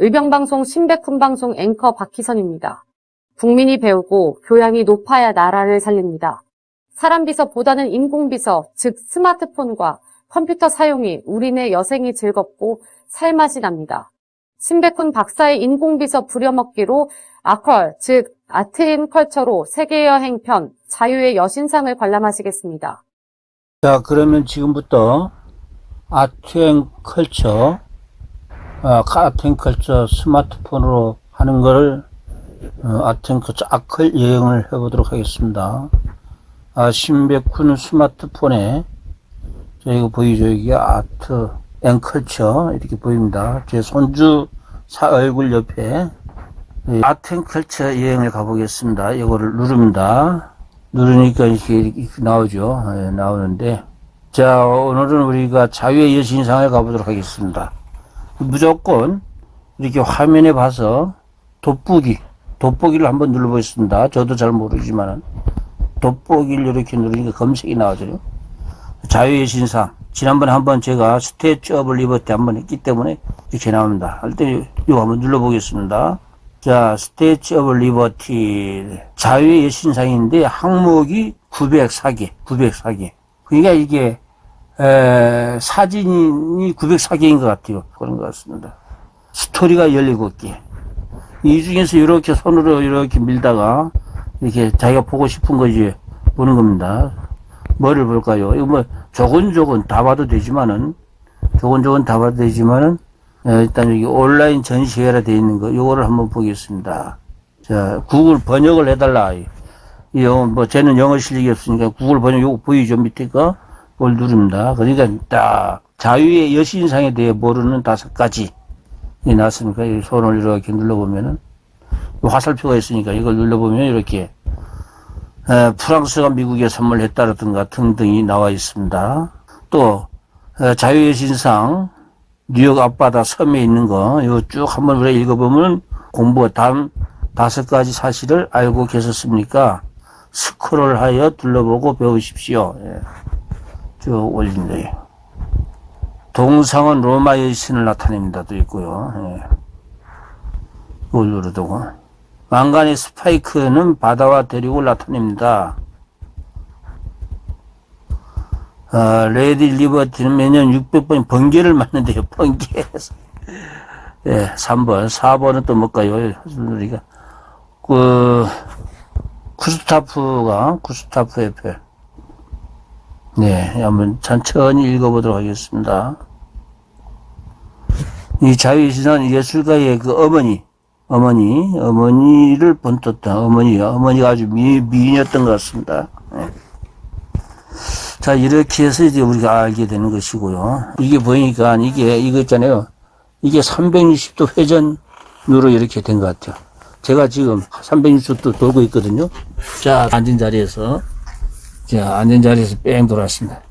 의병방송 신백훈방송 앵커 박희선입니다. 국민이 배우고 교양이 높아야 나라를 살립니다. 사람 비서보다는 인공 비서, 즉 스마트폰과 컴퓨터 사용이 우리네 여생이 즐겁고 살맛이 납니다. 신백훈 박사의 인공 비서 부려먹기로 아컬, 즉 아트인 컬처로 세계여행 편 자유의 여신상을 관람하시겠습니다. 자, 그러면 지금부터 아트앤 컬처, 아, 아트앤컬처 스마트폰으로 하는 거를 어, 아트앤컬처 아컬 여행을 해보도록 하겠습니다. 아, 신백훈 스마트폰에 저 이거 보이죠? 이게 아트 앤컬처 이렇게 보입니다. 제 손주 사 얼굴 옆에 이 아트앤컬처 여행을 가보겠습니다. 이거를 누릅니다. 누르니까 이렇게, 이렇게 나오죠. 예, 나오는데 자 오늘은 우리가 자유의 여신상을 가보도록 하겠습니다. 무조건 이렇게 화면에 봐서 돋보기 돋보기를 한번 눌러보겠습니다. 저도 잘 모르지만은 돋보기를 이렇게 누르니까 검색이 나오죠. 자유의 신상. 지난번에 한번 제가 스태츄업을 리버티 한번 했기 때문에 이렇게 나옵니다. 할 때 이거 한번 눌러보겠습니다. 자, 스태츄업을 리버티. 자유의 여신상인데 항목이 904개, 904개. 그러니까 이게 에, 사진이 904개인 것 같아요. 그런 것 같습니다. 스토리가 17개. 이 중에서 이렇게 손으로 이렇게 밀다가 이렇게 자기가 보고 싶은 거지 보는 겁니다. 뭐를 볼까요? 이거 뭐 조근조근 다 봐도 되지만은 조근조근 다 봐도 되지만은 어, 일단 여기 온라인 전시회라 되어 있는 거 요거를 한번 보겠습니다. 자 구글 번역을 해달라. 이 영어 뭐 쟤는 영어 실력이 없으니까 구글 번역 요거 보이죠 밑에 거그 걸 누릅니다. 그러니까 딱 자유의 여신상에 대해 모르는 다섯 가지 이 나왔으니까 이 손을 이렇게 눌러보면은 요 화살표가 있으니까 이걸 눌러보면 이렇게 에, 프랑스가 미국에 선물했다라든가 등등이 나와 있습니다. 또 에, 자유의 신상 뉴욕 앞바다 섬에 있는 거 이거 쭉 한번 우리가 읽어보면 공부가 단 다섯 가지 사실을 알고 계셨습니까? 스크롤하여 둘러보고 배우십시오. 예. 쭉 올립니다. 동상은 로마의 신을 나타냅니다. 도 있고요. 예. 이걸 누르고 왕관의 스파이크는 바다와 대륙을 나타냅니다. 아, 레디 리버티는 매년 600번 번개를 맞는데요. 번개. 예, 3번. 4번은 또 뭘까요? 우리가 그 구스타프가 구스타프 에펠. 네, 한번 천천히 읽어보도록 하겠습니다. 이 자유신은 예술가의 그 어머니, 어머니, 어머니를 본떴다. 어머니가, 어머니가 아주 미, 미인이었던 것 같습니다. 네. 자, 이렇게 해서 이제 우리가 알게 되는 것이고요. 이게 보니까 이게, 이거 있잖아요. 이게 360도 회전으로 이렇게 된 것 같아요. 제가 지금 360도 돌고 있거든요. 자, 앉은 자리에서, 자, 앉은 자리에서 뺑 돌았습니다.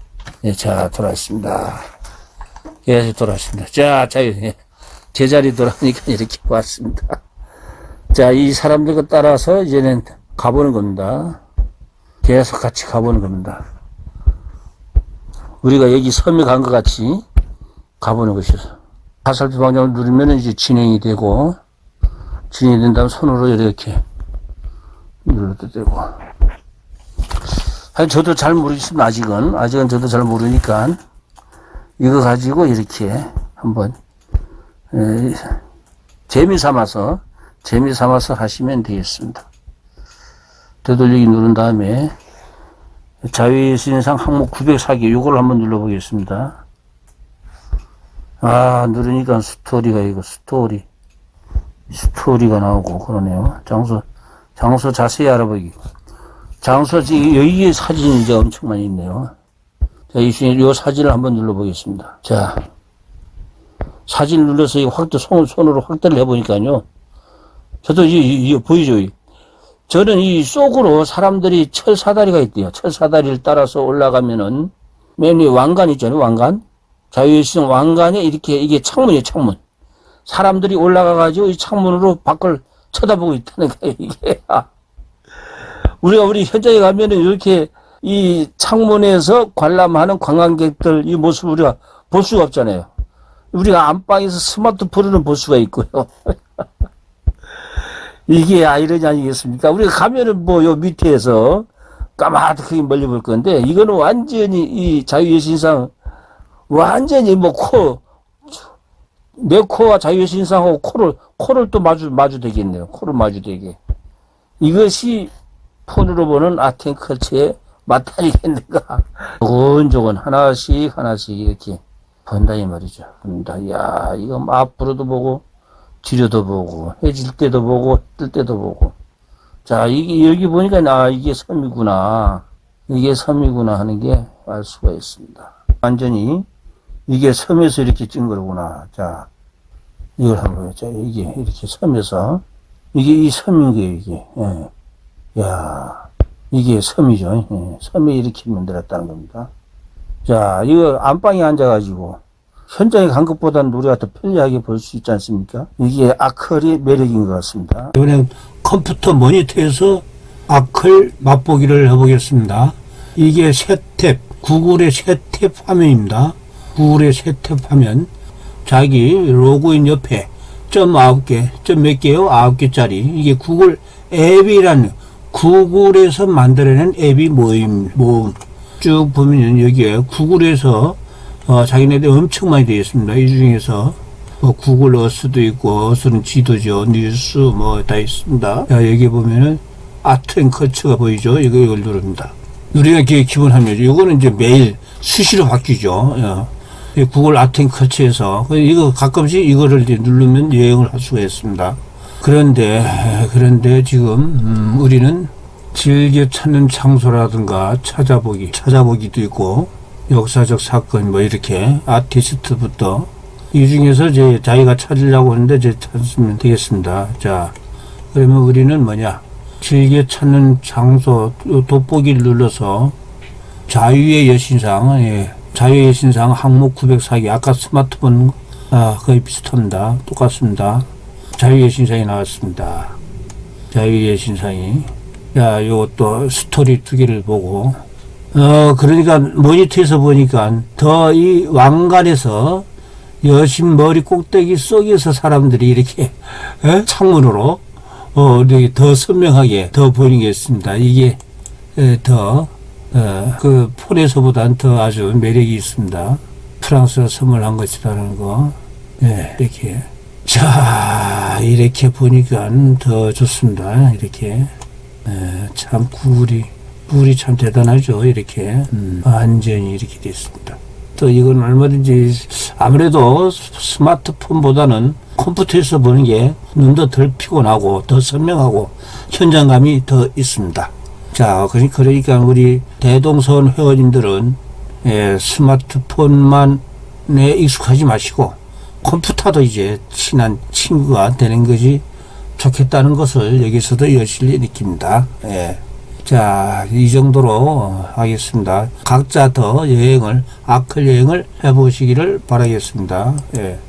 예, 자, 돌았습니다. 계속 돌았습니다. 자, 자, 예. 제자리 돌아오니까 이렇게 왔습니다. 자, 이 사람들과 따라서 이제는 가보는 겁니다. 계속 같이 가보는 겁니다. 우리가 여기 섬에 간 것 같이 가보는 것이죠. 화살표 방향을 누르면 이제 진행이 되고, 진행이 된 다음 손으로 이렇게 눌러도 되고. 아니, 저도 잘 모르겠습니다. 아직은. 아직은 저도 잘 모르니까. 이거 가지고 이렇게 한번, 에, 재미 삼아서, 재미 삼아서 하시면 되겠습니다. 되돌리기 누른 다음에, 자유의 신상 항목 904개, 요걸 한번 눌러보겠습니다. 아, 누르니까 스토리가 이거, 스토리. 스토리가 나오고 그러네요. 장소, 장소 자세히 알아보기. 장소, 지금 여기에 사진이 이제 엄청 많이 있네요. 자, 이 중에 요 사진을 한번 눌러보겠습니다. 자, 사진 눌러서 이거 확대, 손, 손으로 확대를 해보니까요. 저도 이, 이, 이 보이죠? 이. 저는 이 속으로 사람들이 철 사다리가 있대요. 철 사다리를 따라서 올라가면은 맨 위에 왕관 있잖아요. 왕관. 자유의 시정 왕관에 이렇게 이게 창문이에요. 창문. 사람들이 올라가가지고 이 창문으로 밖을 쳐다보고 있다는 거예요. 이게 우리가 우리 현장에 가면은 이렇게 이 창문에서 관람하는 관광객들 이 모습 우리가 볼 수가 없잖아요. 우리가 안방에서 스마트폰으로 볼 수가 있고요. 이게 아이러니 아니겠습니까? 우리가 가면은 뭐 요 밑에서 까마득하게 멀리 볼 건데 이거는 완전히 이 자유의 신상 완전히 뭐 코 내 코와 자유의 신상하고 코를 코를 또 마주 마주 되겠네요. 코를 마주 되게 이것이 폰으로 보는 아텐컬처의 맛다니겠는가? 조곤조곤 하나씩 하나씩 이렇게 본다 이 말이죠. 본다. 야 이거 뭐 앞으로도 보고 뒤로도 보고 해질 때도 보고 뜰 때도 보고. 자 이게 여기 보니까 아 이게 섬이구나. 이게 섬이구나 하는 게 알 수가 있습니다. 완전히 이게 섬에서 이렇게 찐 거구나. 자 이걸 한번 자 이게 이렇게 섬에서 이게 이 섬인 게 이게. 예. 야 이게 섬이죠. 예. 섬이 이렇게 만들었다는 겁니다. 자, 이거 안방에 앉아가지고 현장에 간 것보다는 우리가 더 편리하게 볼 수 있지 않습니까? 이게 아클의 매력인 것 같습니다. 이번엔 컴퓨터 모니터에서 아클 맛보기를 해보겠습니다. 이게 세 탭, 구글의 세 탭 화면입니다. 구글의 세 탭 화면. 자기 로그인 옆에 점 아홉 개, 점 몇 개요? 아홉 개짜리. 이게 구글 앱이라는 구글에서 만들어낸 앱이 모임, 모음. 쭉 보면 여기에 구글에서 어, 자기네들 엄청 많이 되어 있습니다. 이 중에서 뭐 구글 어스도 있고 어스는 지도죠. 뉴스 뭐 다 있습니다. 자, 여기 보면은 아트 앤 컬처가 보이죠. 이거 이걸 누릅니다. 누리가 기, 기본 화면이죠. 이거는 이제 매일 수시로 바뀌죠. 어. 이 구글 아트 앤 컬처에서 그 이거 가끔씩 이거를 이제 누르면 여행을 할 수가 있습니다. 그런데 그런데 지금 음, 우리는 즐겨 찾는 장소라든가 찾아보기, 찾아보기도 있고, 역사적 사건, 뭐 이렇게 아티스트부터 이 중에서 이제 자기가 찾으려고 하는데 이제 찾으면 되겠습니다. 자, 그러면 우리는 뭐냐? 즐겨 찾는 장소, 요 돋보기를 눌러서 자유의 여신상, 예, 자유의 여신상 항목 904기, 아까 스마트폰, 아, 거의 비슷합니다. 똑같습니다. 자유의 여신상이 나왔습니다. 자유의 여신상이. 야, 요것도 스토리 두 개를 보고, 어, 그러니까 모니터에서 보니까 더 이 왕관에서 여신 머리 꼭대기 속에서 사람들이 이렇게, 에? 창문으로, 어, 이렇게 더 선명하게 더 보이는 게 있습니다. 이게, 에, 더, 어, 그 폰에서보다는 더 아주 매력이 있습니다. 프랑스가 선물한 것이라는 거, 예, 이렇게. 자, 이렇게 보니까 더 좋습니다. 이렇게. 예, 참 구글이 구글이 참 대단하죠 이렇게 음, 완전히 이렇게 됐습니다 또 이건 얼마든지 아무래도 스마트폰보다는 컴퓨터에서 보는 게 눈도 덜 피곤하고 더 선명하고 현장감이 더 있습니다 자 그러- 그러니까 우리 대동선 회원님들은 예, 스마트폰만에 익숙하지 마시고 컴퓨터도 이제 친한 친구가 되는 것이 좋겠다는 것을 여기서도 여실히 느낍니다. 예. 자, 이 정도로 하겠습니다. 각자 더 여행을, 아클 여행을 해보시기를 바라겠습니다. 예.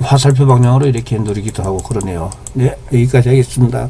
화살표 방향으로 이렇게 누르기도 하고 그러네요. 네, 여기까지 하겠습니다.